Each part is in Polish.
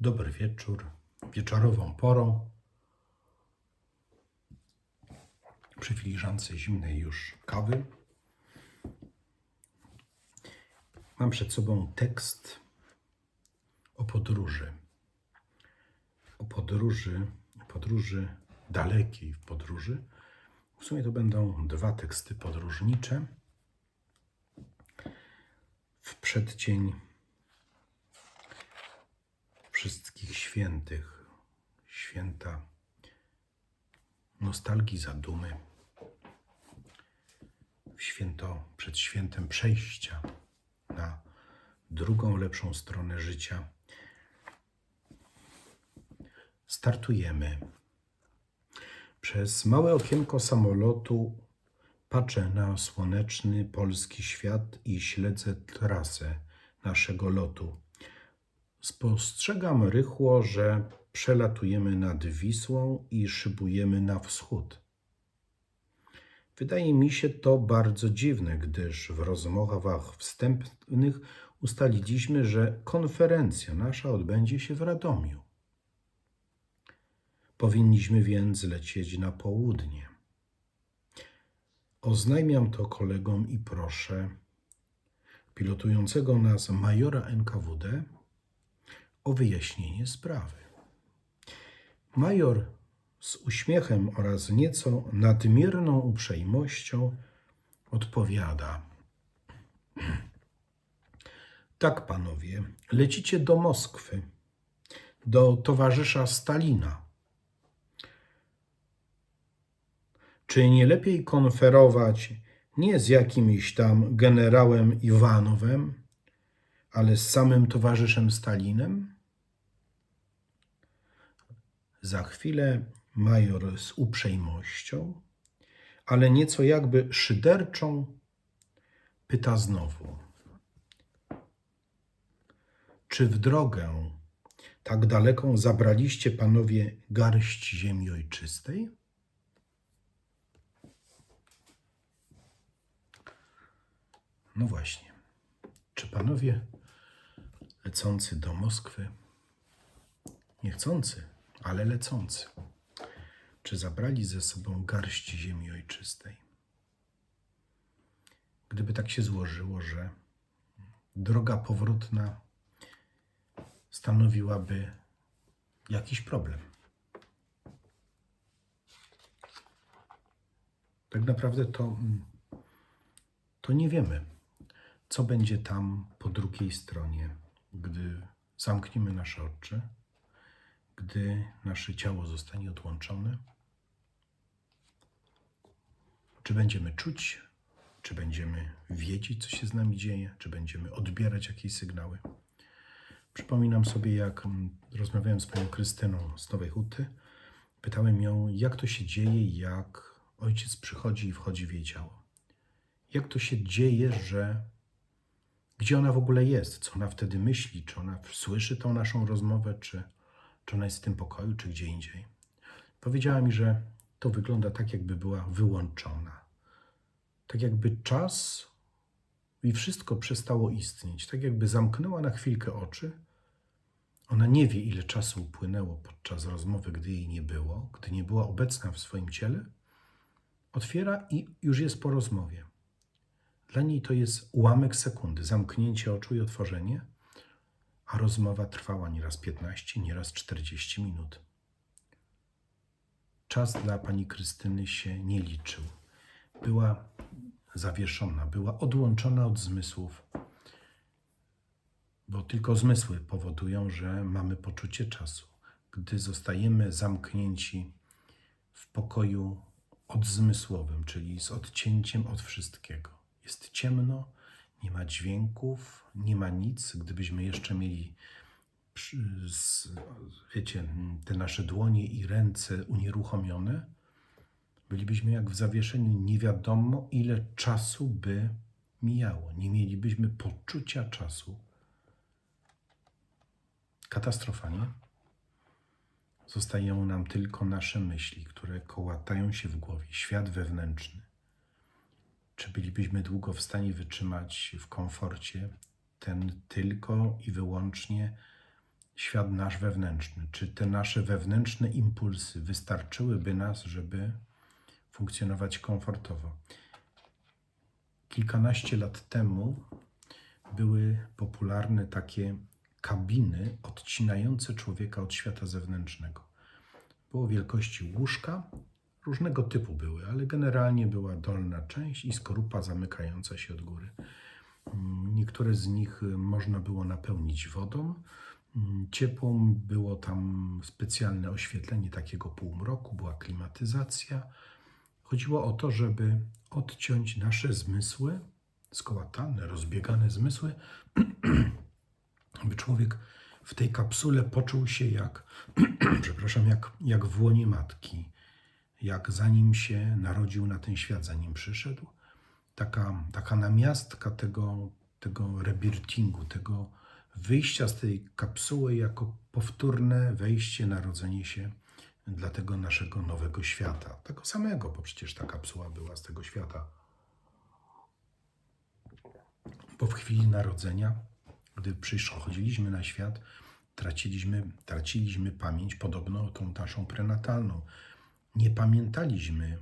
Dobry wieczór, wieczorową porą. Przy filiżance zimnej już kawy. Mam przed sobą tekst o podróży. O podróży, podróży dalekiej w podróży. W sumie to będą dwa teksty podróżnicze. W przeddzień wszystkich świętych, święta nostalgii, zadumy, święto przed świętem przejścia na drugą, lepszą stronę życia. Startujemy. Przez małe okienko samolotu patrzę na słoneczny polski świat i śledzę trasę naszego lotu. Spostrzegam rychło, że przelatujemy nad Wisłą i szybujemy na wschód. Wydaje mi się to bardzo dziwne, gdyż w rozmowach wstępnych ustaliliśmy, że konferencja nasza odbędzie się w Radomiu. Powinniśmy więc lecieć na południe. Oznajmiam to kolegom i proszę pilotującego nas majora NKWD o wyjaśnienie sprawy. Major z uśmiechem oraz nieco nadmierną uprzejmością odpowiada: Tak, panowie, lecicie do Moskwy, do towarzysza Stalina. Czy nie lepiej konferować nie z jakimś tam generałem Iwanowem, ale z samym towarzyszem Stalinem? Za chwilę major z uprzejmością, ale nieco jakby szyderczą, pyta znowu: Czy w drogę tak daleką zabraliście panowie garść ziemi ojczystej? No właśnie. Czy panowie lecący do Moskwy, niechcący, ale lecący, czy zabrali ze sobą garść ziemi ojczystej? Gdyby tak się złożyło, że droga powrotna stanowiłaby jakiś problem. Tak naprawdę to, to nie wiemy, co będzie tam po drugiej stronie, gdy zamkniemy nasze oczy, gdy nasze ciało zostanie odłączone. Czy będziemy czuć, czy będziemy wiedzieć, co się z nami dzieje, czy będziemy odbierać jakieś sygnały. Przypominam sobie, jak mm, rozmawiałem z panią Krystyną z Nowej Huty. Pytałem ją, jak to się dzieje, jak ojciec przychodzi i wchodzi w jej ciało. Jak to się dzieje, że gdzie ona w ogóle jest, co ona wtedy myśli, czy ona słyszy tą naszą rozmowę, czy, czy ona jest w tym pokoju, czy gdzie indziej. Powiedziała mi, że to wygląda tak, jakby była wyłączona. Tak jakby czas i wszystko przestało istnieć. Tak jakby zamknęła na chwilkę oczy. Ona nie wie, ile czasu upłynęło podczas rozmowy, gdy jej nie było, gdy nie była obecna w swoim ciele. Otwiera i już jest po rozmowie. Dla niej to jest ułamek sekundy, zamknięcie oczu i otworzenie, a rozmowa trwała nieraz 15, nieraz 40 minut. Czas dla pani Krystyny się nie liczył. Była zawieszona, była odłączona od zmysłów, bo tylko zmysły powodują, że mamy poczucie czasu. Gdy zostajemy zamknięci w pokoju odzmysłowym, czyli z odcięciem od wszystkiego. Jest ciemno, nie ma dźwięków, nie ma nic. Gdybyśmy jeszcze mieli, wiecie, te nasze dłonie i ręce unieruchomione, bylibyśmy jak w zawieszeniu. Nie wiadomo, ile czasu by mijało. Nie mielibyśmy poczucia czasu. Katastrofa, nie? Zostają nam tylko nasze myśli, które kołatają się w głowie, świat wewnętrzny. Czy bylibyśmy długo w stanie wytrzymać w komforcie ten tylko i wyłącznie świat nasz wewnętrzny. Czy te nasze wewnętrzne impulsy wystarczyłyby nas, żeby funkcjonować komfortowo? Kilkanaście lat temu były popularne takie kabiny odcinające człowieka od świata zewnętrznego. Było wielkości łóżka, różnego typu były, ale generalnie była dolna część i skorupa zamykająca się od góry. Mm, Niektóre z nich y, można było napełnić wodą. Mm, Ciepłą było tam specjalne oświetlenie takiego półmroku, była klimatyzacja. Chodziło o to, żeby odciąć nasze zmysły, skołatane, rozbiegane zmysły, by człowiek w tej kapsule poczuł się jak, przepraszam, jak, jak w łonie matki, jak zanim się narodził na ten świat, zanim przyszedł. Taka, taka namiastka tego, tego rebirtingu, tego wyjścia z tej kapsuły jako powtórne wejście, narodzenie się dla tego naszego nowego świata. Tego samego, bo przecież ta kapsuła była z tego świata. Bo w chwili narodzenia, gdy przychodziliśmy na świat, traciliśmy, traciliśmy pamięć, podobno tą naszą prenatalną. Nie pamiętaliśmy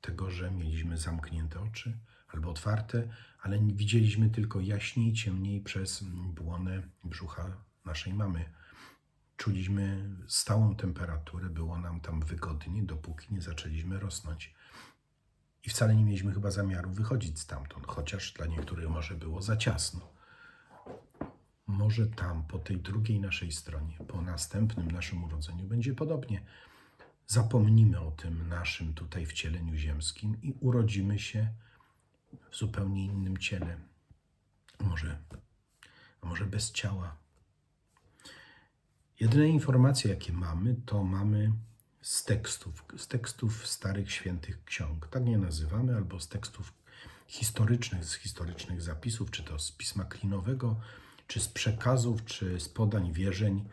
tego, że mieliśmy zamknięte oczy albo otwarte, ale widzieliśmy tylko jaśniej, ciemniej przez błonę brzucha naszej mamy. Czuliśmy stałą temperaturę, było nam tam wygodnie, dopóki nie zaczęliśmy rosnąć. I wcale nie mieliśmy chyba zamiaru wychodzić stamtąd, chociaż dla niektórych może było za ciasno. Może tam, po tej drugiej naszej stronie, po następnym naszym urodzeniu, będzie podobnie. Zapomnimy o tym naszym tutaj wcieleniu ziemskim i urodzimy się w zupełnie innym ciele. Może, może bez ciała. Jedyne informacje, jakie mamy, to mamy z tekstów, z tekstów starych świętych ksiąg. Tak nie nazywamy, albo z tekstów historycznych, z historycznych zapisów, czy to z pisma klinowego, czy z przekazów, czy z podań wierzeń,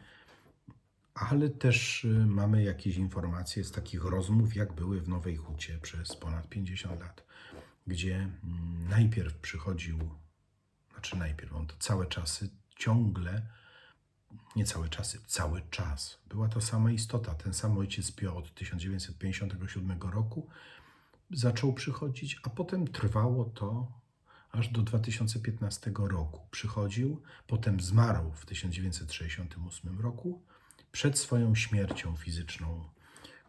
ale też y, mamy jakieś informacje z takich rozmów, jak były w Nowej Hucie przez ponad 50 lat, gdzie mm, najpierw przychodził, znaczy najpierw, on to całe czasy ciągle nie całe czasy, cały czas. Była to sama istota. Ten sam ojciec Pio od 1957 roku zaczął przychodzić, a potem trwało to aż do 2015 roku. Przychodził, potem zmarł w 1968 roku przed swoją śmiercią fizyczną,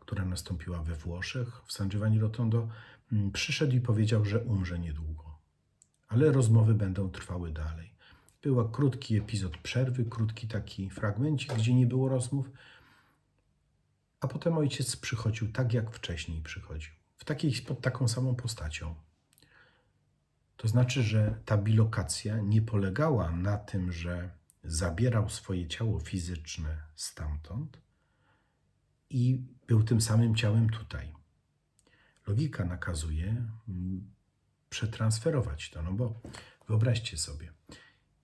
która nastąpiła we Włoszech, w San Giovanni Rotondo. mm, Przyszedł i powiedział, że umrze niedługo. Ale rozmowy będą trwały dalej. Był krótki epizod przerwy, krótki taki fragmencik, gdzie nie było rozmów, a potem ojciec przychodził tak, jak wcześniej przychodził, w takiej, pod taką samą postacią. To znaczy, że ta bilokacja nie polegała na tym, że zabierał swoje ciało fizyczne stamtąd i był tym samym ciałem tutaj. Logika nakazuje mm, przetransferować to, no bo wyobraźcie sobie,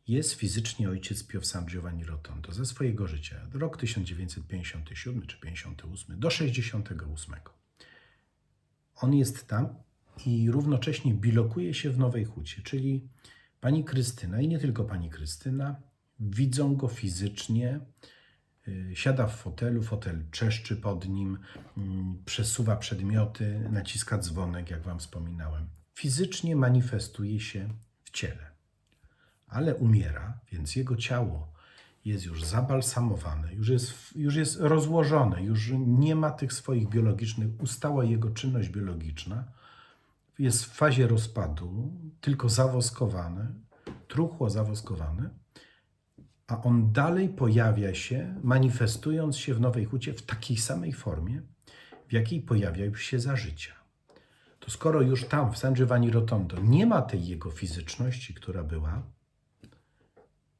jest fizycznie ojciec Pio San Giovanni Rotondo ze swojego życia, rok 1957 czy 58 do 68. On jest tam i równocześnie bilokuje się w Nowej Hucie, czyli pani Krystyna i nie tylko pani Krystyna widzą go fizycznie, y, siada w fotelu, fotel czeszczy pod nim, mm, przesuwa przedmioty, naciska dzwonek, jak wam wspominałem. Fizycznie manifestuje się w ciele ale umiera, więc jego ciało jest już zabalsamowane, już jest, już jest rozłożone, już nie ma tych swoich biologicznych, ustała jego czynność biologiczna, jest w fazie rozpadu, tylko zawoskowane, truchło zawoskowane, a on dalej pojawia się, manifestując się w Nowej Hucie w takiej samej formie, w jakiej pojawiał się za życia. To skoro już tam, w San Giovanni Rotondo, nie ma tej jego fizyczności, która była,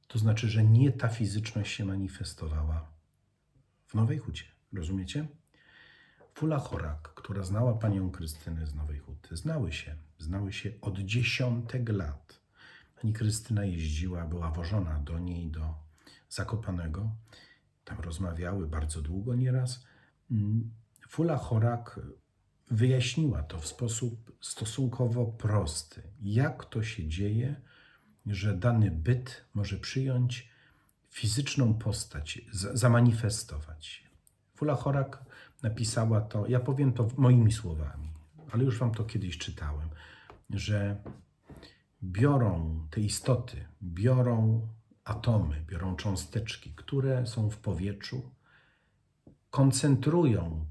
to znaczy, że nie ta fizyczność się manifestowała w Nowej Hucie. Rozumiecie? Fula Chorak, która znała panią Krystynę z Nowej Huty, znały się, znały się od dziesiątek lat. Pani Krystyna jeździła, była wożona do niej, do Zakopanego. Tam rozmawiały bardzo długo nieraz. Mm, Fula Chorak wyjaśniła to w sposób stosunkowo prosty. Jak to się dzieje, że dany byt może przyjąć fizyczną postać zamanifestować. Fula Chorak napisała to, ja powiem to moimi słowami, ale już wam to kiedyś czytałem, że biorą te istoty, biorą atomy, biorą cząsteczki, które są w powietrzu, koncentrują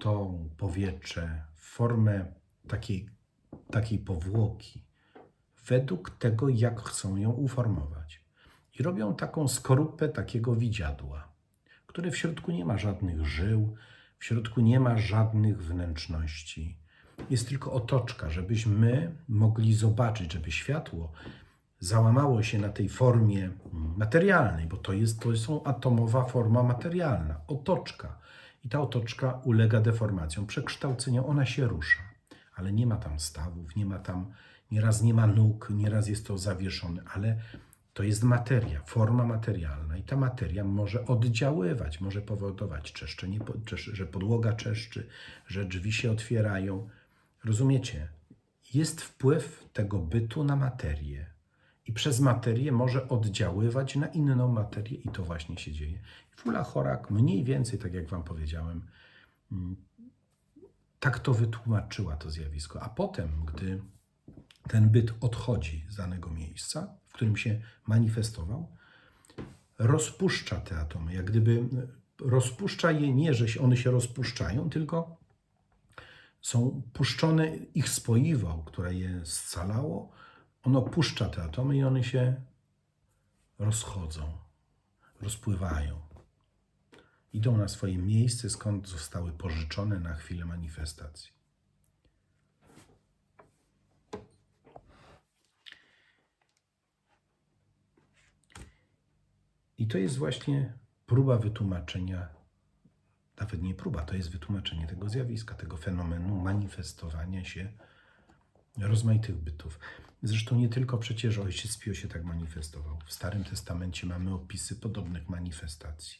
to powietrze w formę takiej, takiej powłoki, według tego, jak chcą ją uformować. I robią taką skorupę takiego widziadła, które w środku nie ma żadnych żył, w środku nie ma żadnych wnętrzności. Jest tylko otoczka, żebyśmy mogli zobaczyć, żeby światło załamało się na tej formie materialnej, bo to jest to są atomowa forma materialna, otoczka. I ta otoczka ulega deformacjom, przekształceniom, ona się rusza, ale nie ma tam stawów, nie ma tam, nieraz nie ma nóg, nieraz jest to zawieszone, ale to jest materia, forma materialna i ta materia może oddziaływać, może powodować czeszczenie, że podłoga czeszczy, że drzwi się otwierają. Rozumiecie? Jest wpływ tego bytu na materię i przez materię może oddziaływać na inną materię i to właśnie się dzieje. Fula Chorak mniej więcej, tak jak wam powiedziałem, mm, tak to wytłumaczyła to zjawisko. A potem, gdy ten byt odchodzi z danego miejsca, w którym się manifestował, rozpuszcza te atomy, jak gdyby rozpuszcza je nie, że one się rozpuszczają, tylko są puszczone ich spoiwo, które je scalało, ono puszcza te atomy i one się rozchodzą, rozpływają. Idą na swoje miejsce, skąd zostały pożyczone na chwilę manifestacji. I to jest właśnie próba wytłumaczenia, nawet nie próba, to jest wytłumaczenie tego zjawiska, tego fenomenu manifestowania się rozmaitych bytów. Zresztą nie tylko przecież ojciec Pio się tak manifestował. W Starym Testamencie mamy opisy podobnych manifestacji.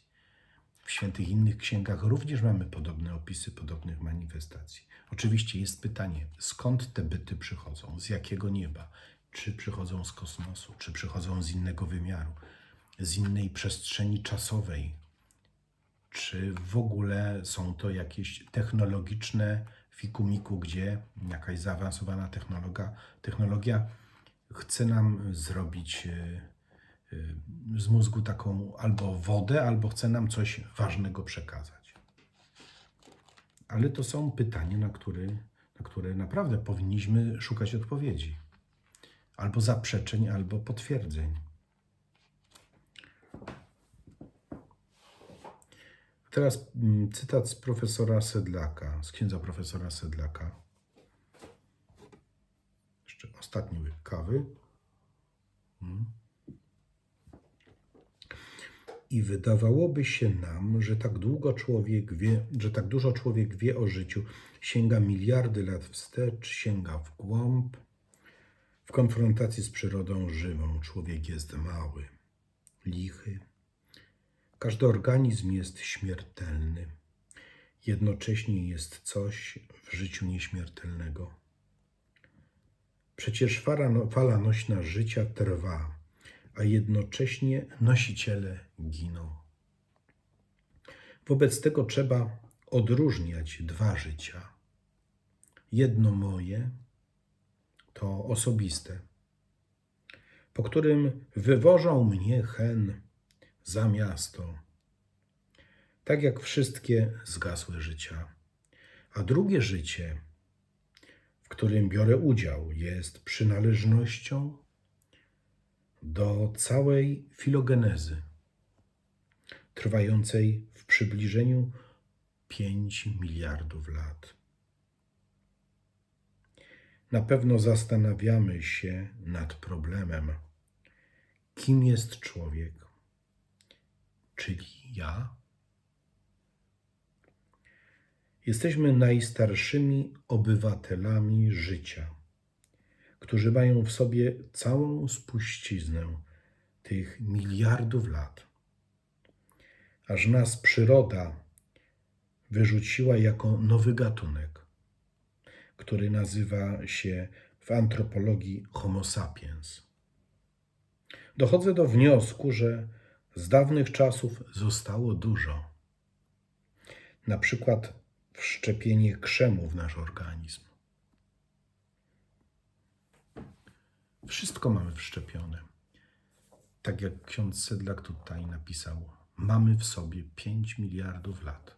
W świętych innych księgach również mamy podobne opisy podobnych manifestacji. Oczywiście jest pytanie, skąd te byty przychodzą, z jakiego nieba? Czy przychodzą z kosmosu, czy przychodzą z innego wymiaru, z innej przestrzeni czasowej, czy w ogóle są to jakieś technologiczne fikumiku, gdzie jakaś zaawansowana technologia, technologia chce nam zrobić e, e, z mózgu taką albo wodę, albo chce nam coś ważnego przekazać. Ale to są pytania, na które, na które naprawdę powinniśmy szukać odpowiedzi. Albo zaprzeczeń, albo potwierdzeń. Teraz mm, cytat z profesora Sedlaka, z księdza profesora Sedlaka. Jeszcze ostatni łyk kawy. Mm. I wydawałoby się nam, że tak długo człowiek wie, że tak dużo człowiek wie o życiu, sięga miliardy lat wstecz, sięga w głąb. W konfrontacji z przyrodą żywą człowiek jest mały, lichy, każdy organizm jest śmiertelny. Jednocześnie jest coś w życiu nieśmiertelnego. Przecież fala, no, fala nośna życia trwa, a jednocześnie nosiciele giną. Wobec tego trzeba odróżniać dwa życia. Jedno moje to osobiste, po którym wywożą mnie hen za miasto, tak jak wszystkie zgasłe życia. A drugie życie, w którym biorę udział, jest przynależnością do całej filogenezy, trwającej w przybliżeniu 5 miliardów lat. Na pewno zastanawiamy się nad problemem, kim jest człowiek czyli ja. Jesteśmy najstarszymi obywatelami życia, którzy mają w sobie całą spuściznę tych miliardów lat. Aż nas przyroda wyrzuciła jako nowy gatunek, który nazywa się w antropologii Homo sapiens. Dochodzę do wniosku, że z dawnych czasów zostało dużo. Na przykład wszczepienie krzemu w nasz organizm. Wszystko mamy wszczepione. Tak jak ksiądz Sedlak tutaj napisał, mamy w sobie 5 miliardów lat.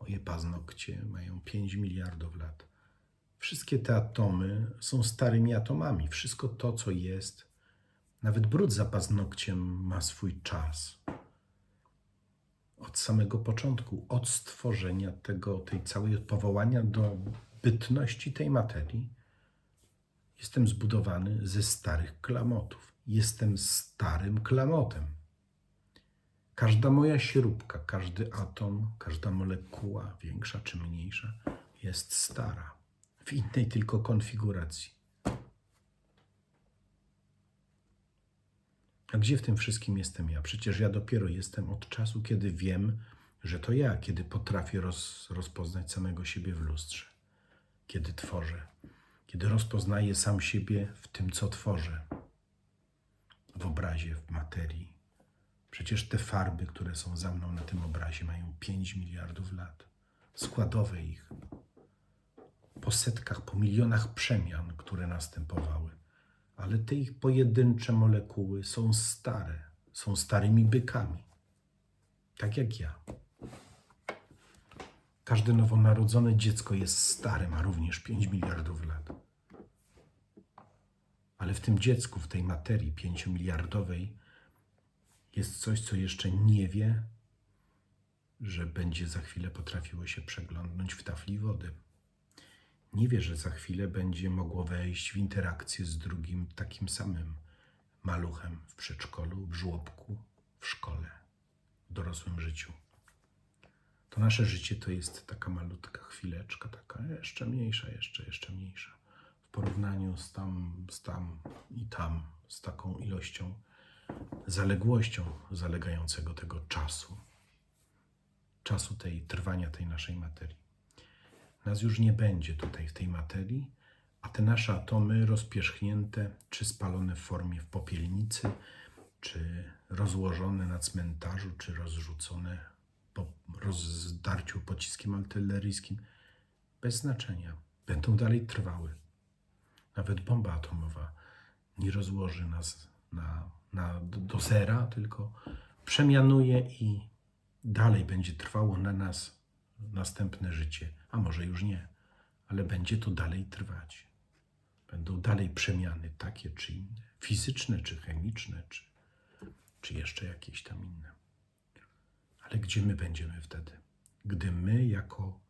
Moje paznokcie mają 5 miliardów lat. Wszystkie te atomy są starymi atomami. Wszystko to, co jest, nawet brud za paznokciem ma swój czas. Od samego początku, od stworzenia tego, tej całej powołania do bytności tej materii, jestem zbudowany ze starych klamotów. Jestem starym klamotem. Każda moja śrubka, każdy atom, każda molekuła, większa czy mniejsza, jest stara, w innej tylko konfiguracji. A gdzie w tym wszystkim jestem ja? Przecież ja dopiero jestem od czasu, kiedy wiem, że to ja, kiedy potrafię roz, rozpoznać samego siebie w lustrze, kiedy tworzę, kiedy rozpoznaję sam siebie w tym, co tworzę, w obrazie, w materii. Przecież te farby, które są za mną na tym obrazie, mają 5 miliardów lat. Składowe ich. Po setkach, po milionach przemian, które następowały. Ale te ich pojedyncze molekuły są stare, są starymi bykami. Tak jak ja. Każde nowonarodzone dziecko jest stare, ma również 5 miliardów lat. Ale w tym dziecku, w tej materii pięciomiliardowej, jest coś, co jeszcze nie wie, że będzie za chwilę potrafiło się przeglądnąć w tafli wody. Nie wie, że za chwilę będzie mogło wejść w interakcję z drugim takim samym maluchem w przedszkolu, w żłobku, w szkole, w dorosłym życiu. To nasze życie to jest taka malutka chwileczka, taka jeszcze mniejsza, jeszcze, jeszcze mniejsza. W porównaniu z tam, z tam i tam, z taką ilością, zaległością zalegającego tego czasu, czasu tej trwania tej naszej materii. Nas już nie będzie tutaj w tej materii, a te nasze atomy rozpierzchnięte, czy spalone w formie w popielnicy, czy rozłożone na cmentarzu, czy rozrzucone po rozdarciu pociskiem artyleryjskim, bez znaczenia, będą dalej trwały. Nawet bomba atomowa nie rozłoży nas na, na, do zera, tylko przemianuje i dalej będzie trwało na nas następne życie, a może już nie, ale będzie to dalej trwać. Będą dalej przemiany takie czy inne, fizyczne czy chemiczne, czy, czy jeszcze jakieś tam inne. Ale gdzie my będziemy wtedy? Gdy my jako,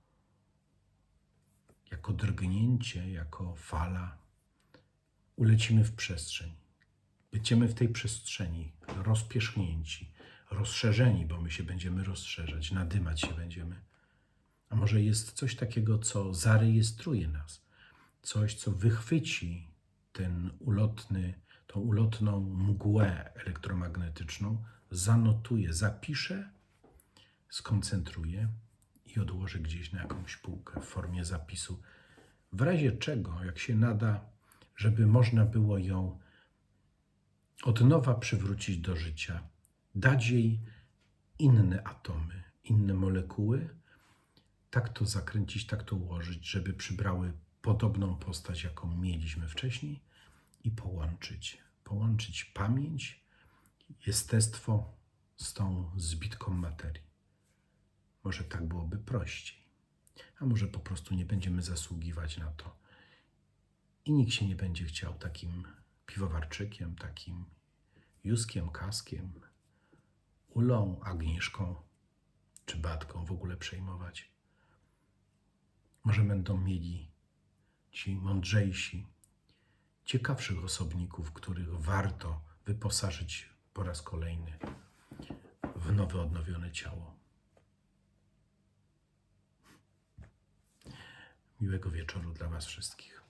jako drgnięcie, jako fala ulecimy w przestrzeń. Będziemy w tej przestrzeni rozpierzchnięci, rozszerzeni, bo my się będziemy rozszerzać, nadymać się będziemy. A może jest coś takiego, co zarejestruje nas, coś, co wychwyci ten ulotny, tą ulotną mgłę elektromagnetyczną, zanotuje, zapisze, skoncentruje i odłoży gdzieś na jakąś półkę w formie zapisu. W razie czego, jak się nada, żeby można było ją od nowa przywrócić do życia, dać jej inne atomy, inne molekuły, tak to zakręcić, tak to ułożyć, żeby przybrały podobną postać, jaką mieliśmy wcześniej i połączyć. Połączyć pamięć, jestestwo z tą zbitką materii. Może tak byłoby prościej, a może po prostu nie będziemy zasługiwać na to i nikt się nie będzie chciał takim piwowarczykiem, takim Juskiem, Kaskiem, Ulą, Agnieszką czy Batką w ogóle przejmować. Może będą mieli ci mądrzejsi, ciekawszych osobników, których warto wyposażyć po raz kolejny w nowe, odnowione ciało. Miłego wieczoru dla Was wszystkich.